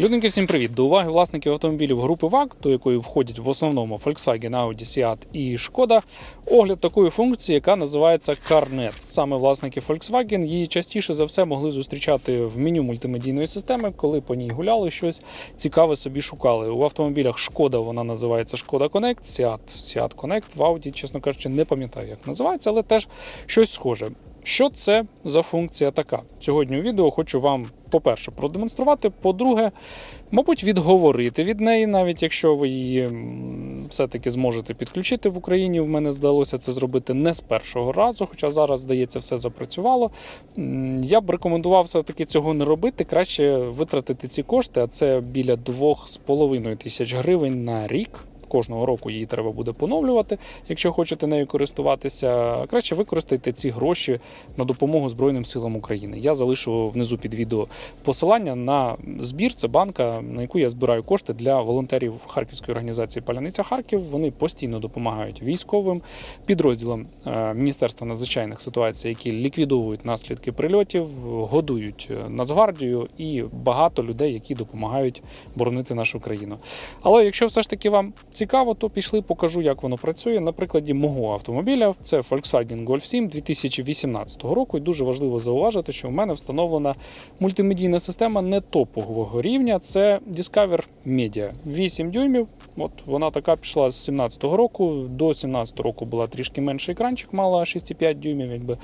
Людники, всім привіт! До уваги власників автомобілів групи ВАГ, до якої входять в основному Volkswagen, Audi, Seat і Шкода. Огляд такої функції, яка називається CarNet. Саме власники Volkswagen її частіше за все могли зустрічати в меню мультимедійної системи, коли по ній гуляли щось цікаве собі шукали. У автомобілях Шкода вона називається Шкода Connect, Seat, Seat Connect, в Audi, чесно кажучи, не пам'ятаю, як називається, але теж щось схоже. Що це за функція така? Сьогодні у відео хочу вам, по-перше, продемонструвати, по-друге, мабуть, відговорити від неї, навіть якщо ви її все-таки зможете підключити в Україні. В мене здалося це зробити не з першого разу, хоча зараз, здається, все запрацювало. Я б рекомендував все-таки цього не робити. Краще витратити ці кошти, а це біля 2,5 тисяч гривень на рік. Кожного року її треба буде поновлювати, якщо хочете нею користуватися. Краще використайте ці гроші на допомогу Збройним силам України. Я залишу внизу під відео посилання на збір. Це банка, на яку я збираю кошти для волонтерів Харківської організації Паляниця Харків. Вони постійно допомагають військовим підрозділам е, Міністерства надзвичайних ситуацій, які ліквідовують наслідки прильотів, годують е, Нацгвардію і багато людей, які допомагають боронити нашу країну. Але якщо все ж таки вам цікаво, то пішли, покажу, як воно працює. На прикладі мого автомобіля це Volkswagen Golf 7 2018 року. І дуже важливо зауважити, що в мене встановлена мультимедійна система не топового рівня. Це Discover Media 8 дюймів. От вона така пішла з 17-го року. До 17-го року була трішки менший екранчик, мала 6,5 дюймів, якби.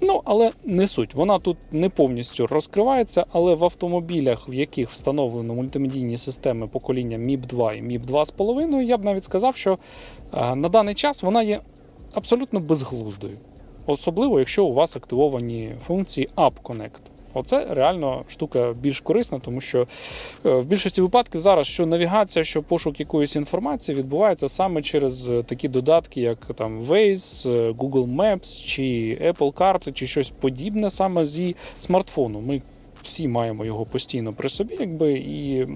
Ну, але не суть. Вона тут не повністю розкривається, але в автомобілях, в яких встановлено мультимедійні системи покоління MIP 2 і MIP 2,5, я б навіть сказав, що е, на даний час вона є абсолютно безглуздою. Особливо, якщо у вас активовані функції App Connect. Оце реально штука більш корисна, тому що е, в більшості випадків зараз що навігація, що пошук якоїсь інформації відбувається саме через е, такі додатки, як там Waze, Google Maps чи Apple Card, чи щось подібне саме зі смартфону. Ми всі маємо його постійно при собі, якби і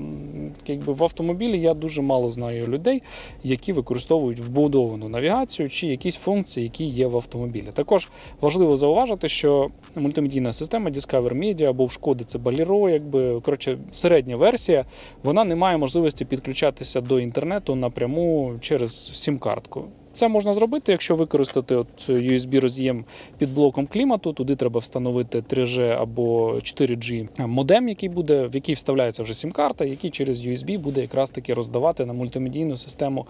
якби в автомобілі я дуже мало знаю людей, які використовують вбудовану навігацію чи якісь функції, які є в автомобілі. Також важливо зауважити, що мультимедійна система Discover Media або в Шкоди це Balero, якби коротше, середня версія, вона не має можливості підключатися до інтернету напряму через сім-картку. Це можна зробити, якщо використати от USB роз'єм під блоком клімату. Туди треба встановити 3G або 4G модем, який буде, в який вставляється вже сім-карта, який через USB буде якраз таки роздавати на мультимедійну систему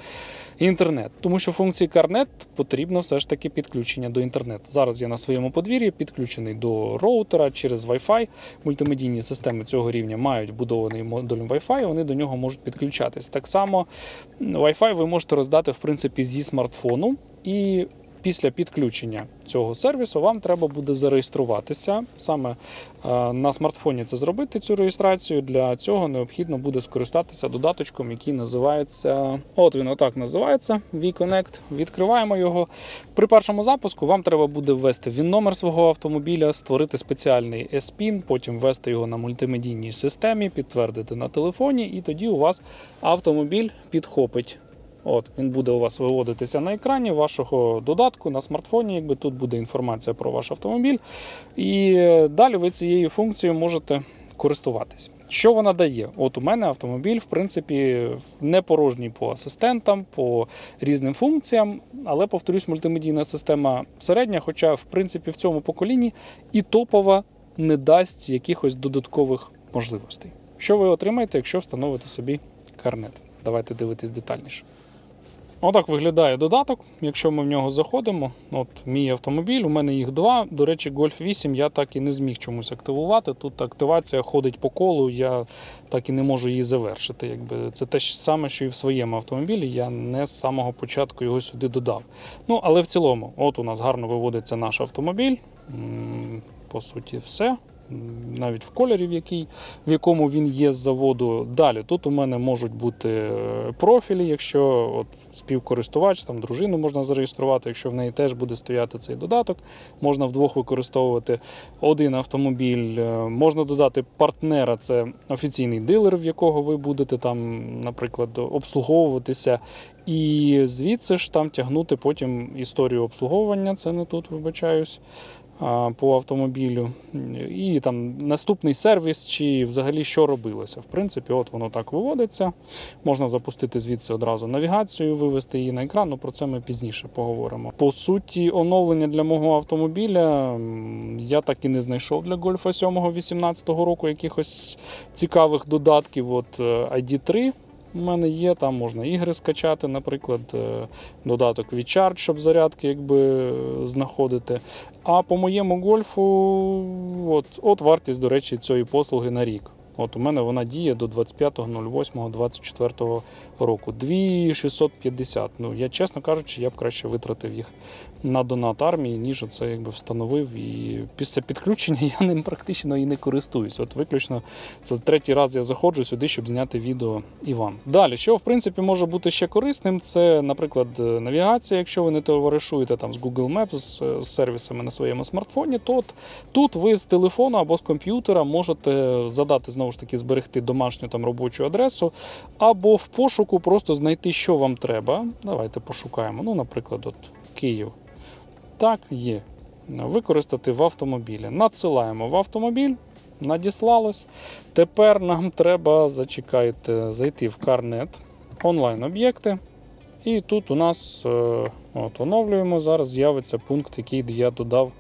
інтернет. Тому що функції CarNet потрібно все ж таки підключення до інтернету. Зараз я на своєму подвір'ї підключений до роутера через Wi-Fi. Мультимедійні системи цього рівня мають будований модуль Wi-Fi, вони до нього можуть підключатись. Так само Wi-Fi ви можете роздати в принципі зі смартфону і. Після підключення цього сервісу вам треба буде зареєструватися. Саме е, на смартфоні це зробити цю реєстрацію. Для цього необхідно буде скористатися додаточком, який називається. От він отак називається VConnect. Відкриваємо його. При першому запуску вам треба буде ввести він номер свого автомобіля, створити спеціальний S-PIN, потім ввести його на мультимедійній системі, підтвердити на телефоні, і тоді у вас автомобіль підхопить. От він буде у вас виводитися на екрані вашого додатку на смартфоні. Якби тут буде інформація про ваш автомобіль, і далі ви цією функцією можете користуватись. Що вона дає? От у мене автомобіль, в принципі, не порожній по асистентам, по різним функціям, але повторюсь, мультимедійна система середня, хоча, в принципі, в цьому поколінні і топова не дасть якихось додаткових можливостей. Що ви отримаєте, якщо встановите собі карнет? Давайте дивитись детальніше. Отак виглядає додаток, якщо ми в нього заходимо. От мій автомобіль, у мене їх два. До речі, Golf 8 я так і не зміг чомусь активувати. Тут активація ходить по колу, я так і не можу її завершити. Якби Це те ж саме, що і в своєму автомобілі. Я не з самого початку його сюди додав. Ну, але в цілому, от у нас гарно виводиться наш автомобіль. По суті, все навіть в кольорі, в, який, в якому він є з заводу. Далі тут у мене можуть бути е, профілі, якщо от співкористувач, там дружину можна зареєструвати, якщо в неї теж буде стояти цей додаток, можна вдвох використовувати один автомобіль. Е, Можна додати партнера, це офіційний дилер, в якого ви будете там, наприклад, обслуговуватися. І звідси ж там тягнути потім історію обслуговування, це не тут, вибачаюсь. По автомобілю, і там наступний сервіс, чи взагалі що робилося. В принципі, от воно так виводиться. Можна запустити звідси одразу навігацію, вивести її на екран. Ну про це ми пізніше поговоримо. По суті, оновлення для мого автомобіля я так і не знайшов для Гольфа 7 18 року якихось цікавих додатків. От е, ID3 у мене є, там можна ігри скачати, наприклад, е, додаток WeCharge, щоб зарядки якби е, знаходити. А по моєму гольфу, от, от вартість, до речі, цієї послуги на рік. От у мене вона діє до 25.08.24 року. 2650. Ну, я, чесно кажучи, я б краще витратив їх на донат армії, ніж це якби встановив. І після підключення я ним практично і не користуюсь. От виключно це третій раз я заходжу сюди, щоб зняти відео і вам. Далі, що в принципі може бути ще корисним, це, наприклад, навігація. Якщо ви не товаришуєте там з Google Maps, з сервісами на своєму смартфоні, то от тут ви з телефону або з комп'ютера можете задати знову ж таки зберегти домашню там робочу адресу, або в пошуку просто знайти, що вам треба. Давайте пошукаємо. Ну, наприклад, от Київ. Так, є. Використати в автомобілі. Надсилаємо в автомобіль, надіслалось. Тепер нам треба, зачекайте, зайти в карнет, онлайн-об'єкти. І тут у нас е, от, оновлюємо. Зараз з'явиться пункт, який я додав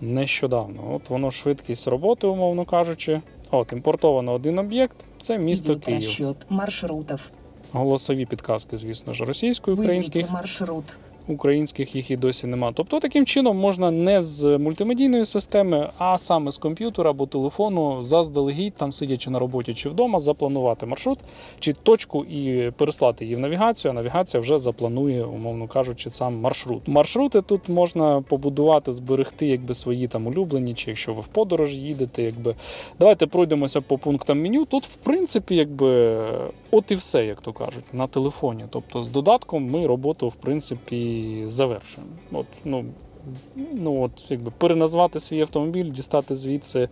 нещодавно. От воно швидкість роботи, умовно кажучи. От, імпортовано один об'єкт. Це місто Идет Київ. маршрутів. Голосові підказки, звісно ж, російською, Выберите українських маршрут. Українських їх і досі нема. Тобто таким чином можна не з мультимедійної системи, а саме з комп'ютера або телефону заздалегідь, там сидячи на роботі чи вдома, запланувати маршрут чи точку і переслати її в навігацію. А навігація вже запланує, умовно кажучи, сам маршрут. Маршрути тут можна побудувати, зберегти якби свої там улюблені, чи якщо ви в подорож їдете, якби давайте пройдемося по пунктам меню. Тут, в принципі, якби от і все, як то кажуть, на телефоні. Тобто з додатком ми роботу, в принципі, завершуємо. От, ну, ну от, якби переназвати свій автомобіль, дістати звідси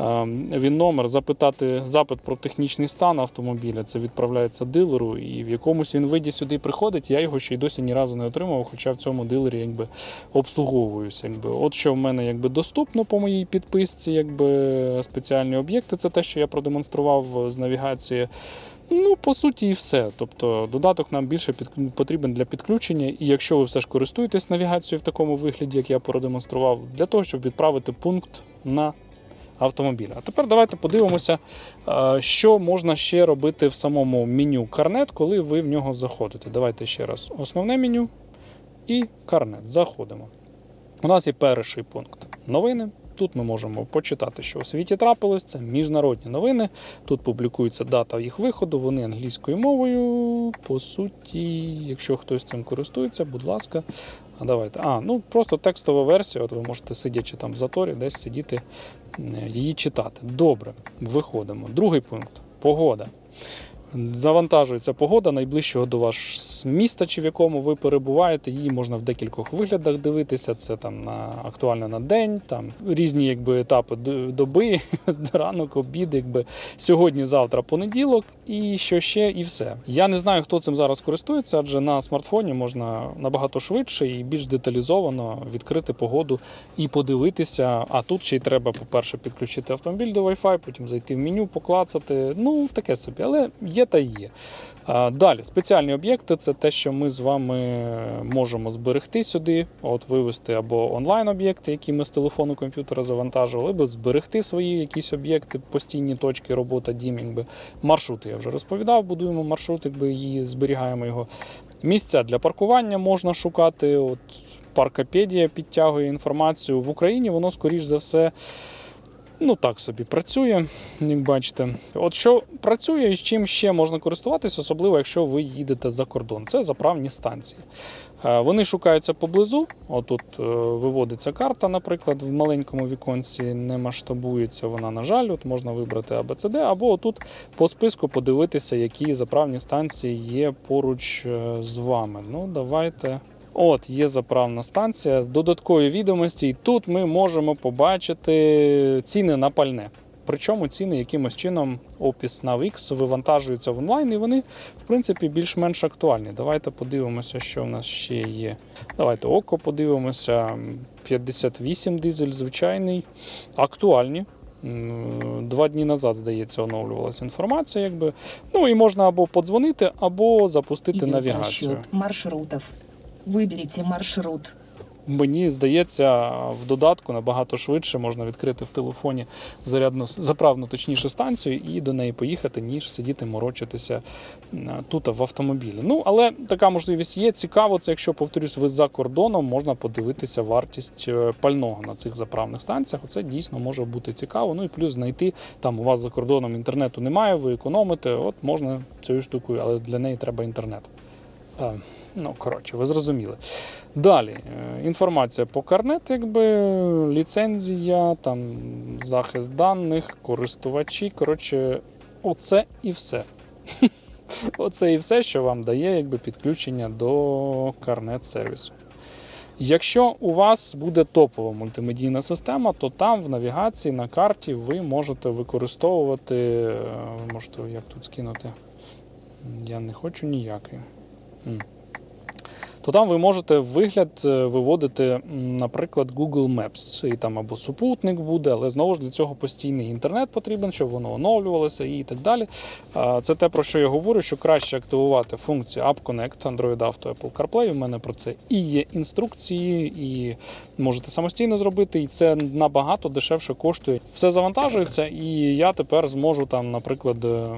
е, він номер, запитати запит про технічний стан автомобіля. Це відправляється дилеру, і в якомусь він виді сюди приходить. Я його ще й досі ні разу не отримав, хоча в цьому дилері якби обслуговуюся. Якби. От що в мене якби доступно по моїй підписці, якби спеціальні об'єкти. Це те, що я продемонстрував з навігації. Ну, по суті, і все. Тобто додаток нам більше під... потрібен для підключення. І якщо ви все ж користуєтесь навігацією в такому вигляді, як я продемонстрував, для того, щоб відправити пункт на автомобіль. А тепер давайте подивимося, що можна ще робити в самому меню карнет, коли ви в нього заходите. Давайте ще раз. Основне меню і карнет. Заходимо. У нас є перший пункт новини. Тут ми можемо почитати, що у світі трапилось. Це міжнародні новини. Тут публікується дата їх виходу, вони англійською мовою. По суті, якщо хтось цим користується, будь ласка. Давайте. А, ну просто текстова версія. От ви можете сидячи там в заторі, десь сидіти, її читати. Добре, виходимо. Другий пункт погода. Завантажується погода найближчого до вас міста, чи в якому ви перебуваєте. Її можна в декількох виглядах дивитися. Це там на актуально на день, там різні якби етапи доби, ранок, обід, якби сьогодні, завтра, понеділок, і що ще, і все. Я не знаю, хто цим зараз користується, адже на смартфоні можна набагато швидше і більш деталізовано відкрити погоду і подивитися. А тут ще й треба, по-перше, підключити автомобіль до Wi-Fi, потім зайти в меню, поклацати. Ну таке собі, але є та є. Далі, спеціальні об'єкти це те, що ми з вами можемо зберегти сюди, от вивести або онлайн-об'єкти, які ми з телефону комп'ютера завантажували, або зберегти свої якісь об'єкти, постійні точки, робота, дім, якби маршрути. Я вже розповідав, будуємо маршрут, якби і зберігаємо його. Місця для паркування можна шукати. От Паркопедія підтягує інформацію. В Україні воно, скоріш за все, ну так собі працює, як бачите. От що працює і чим ще можна користуватися, особливо якщо ви їдете за кордон. Це заправні станції. Е, Вони шукаються поблизу. Отут е, виводиться карта, наприклад, в маленькому віконці не масштабується вона, на жаль. От можна вибрати ABCD, або отут по списку подивитися, які заправні станції є поруч е, з вами. Ну, давайте. От, є заправна станція, додаткові відомості, і тут ми можемо побачити ціни на пальне. Причому ціни якимось чином опис на X вивантажуються в онлайн, і вони, в принципі, більш-менш актуальні. Давайте подивимося, що в нас ще є. Давайте око подивимося. 58 дизель звичайний, актуальні. Два дні назад, здається, оновлювалася інформація. Якби. Ну і можна або подзвонити, або запустити навігацію. расчет Выберите маршрут. Мені здається, в додатку набагато швидше можна відкрити в телефоні зарядну заправну, точніше станцію і до неї поїхати, ніж сидіти морочитися тут в автомобілі. Ну але така можливість є. Цікаво, це якщо повторюсь, ви за кордоном можна подивитися вартість е, пального на цих заправних станціях. Це дійсно може бути цікаво. Ну і плюс знайти там у вас за кордоном інтернету немає, ви економите. От можна цією штукою, але для неї треба інтернет. Ну, коротше, ви зрозуміли. Далі, е, інформація по карнет, якби ліцензія, там захист даних, користувачі. Коротше, оце і все. Оце і все, що вам дає якби, підключення до карнет сервісу. Якщо у вас буде топова мультимедійна система, то там в навігації на карті ви можете використовувати. е, Можете як тут скинути? Я не хочу ніякої. То там ви можете вигляд е, виводити, наприклад, Google Maps. І там або супутник буде, але знову ж для цього постійний інтернет потрібен, щоб воно оновлювалося і так далі. Це те, про що я говорю, що краще активувати функцію App Connect, Android Auto, Apple CarPlay. У мене про це і є інструкції, і можете самостійно зробити, і це набагато дешевше коштує. Все завантажується, і я тепер зможу там, наприклад, е,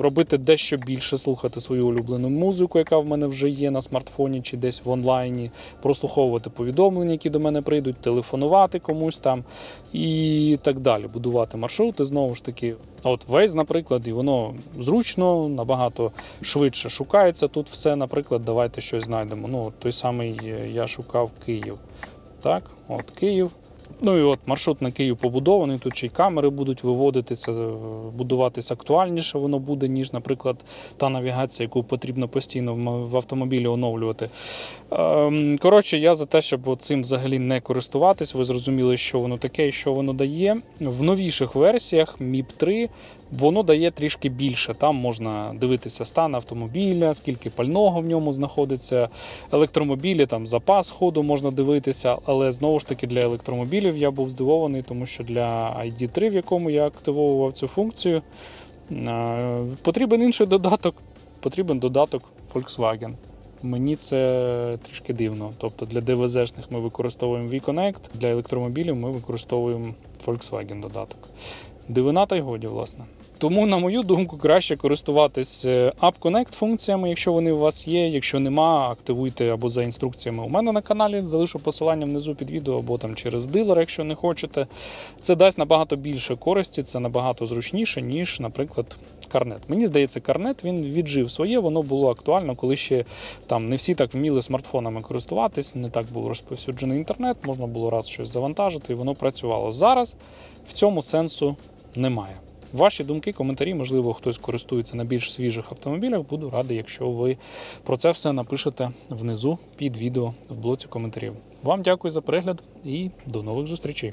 робити дещо більше, слухати свою улюблену музику, яка в мене вже є на смартфоні чи десь в онлайні, прослуховувати повідомлення, які до мене прийдуть, телефонувати комусь там і так далі. Будувати маршрути знову ж таки. От весь, наприклад, і воно зручно, набагато швидше шукається. Тут все, наприклад, давайте щось знайдемо. Ну, той самий е, я шукав Київ. Так, от Київ. Ну і от маршрут на Київ побудований. Тут ще й камери будуть виводитися, е, будуватися актуальніше воно буде, ніж, наприклад, та навігація, яку потрібно постійно в автомобілі оновлювати. Ем, Коротше, я за те, щоб цим взагалі не користуватись. Ви зрозуміли, що воно таке і що воно дає. В новіших версіях MIP 3 воно дає трішки більше. Там можна дивитися стан автомобіля, скільки пального в ньому знаходиться. Електромобілі, там запас ходу можна дивитися, але знову ж таки для електромобілів я був здивований, тому що для ID3, в якому я активовував цю функцію, е, потрібен інший додаток. Потрібен додаток Volkswagen. Мені це трішки дивно. Тобто для ДВЗ-шних ми використовуємо V-Connect, для електромобілів ми використовуємо Volkswagen додаток. Дивина та й годі, власне. Тому, на мою думку, краще користуватись е, App Connect функціями, якщо вони у вас є. Якщо нема, активуйте або за інструкціями у мене на каналі. Залишу посилання внизу під відео, або там через дилер, якщо не хочете. Це дасть набагато більше користі, це набагато зручніше, ніж, наприклад, карнет. Мені здається, карнет він віджив своє, воно було актуально, коли ще там не всі так вміли смартфонами користуватись, не так був розповсюджений інтернет, можна було раз щось завантажити, і воно працювало. Зараз в цьому сенсу немає. Ваші думки, коментарі, можливо, хтось користується на більш свіжих автомобілях. Буду радий, якщо ви про це все напишете внизу під відео в блоці коментарів. Вам дякую за перегляд і до нових зустрічей.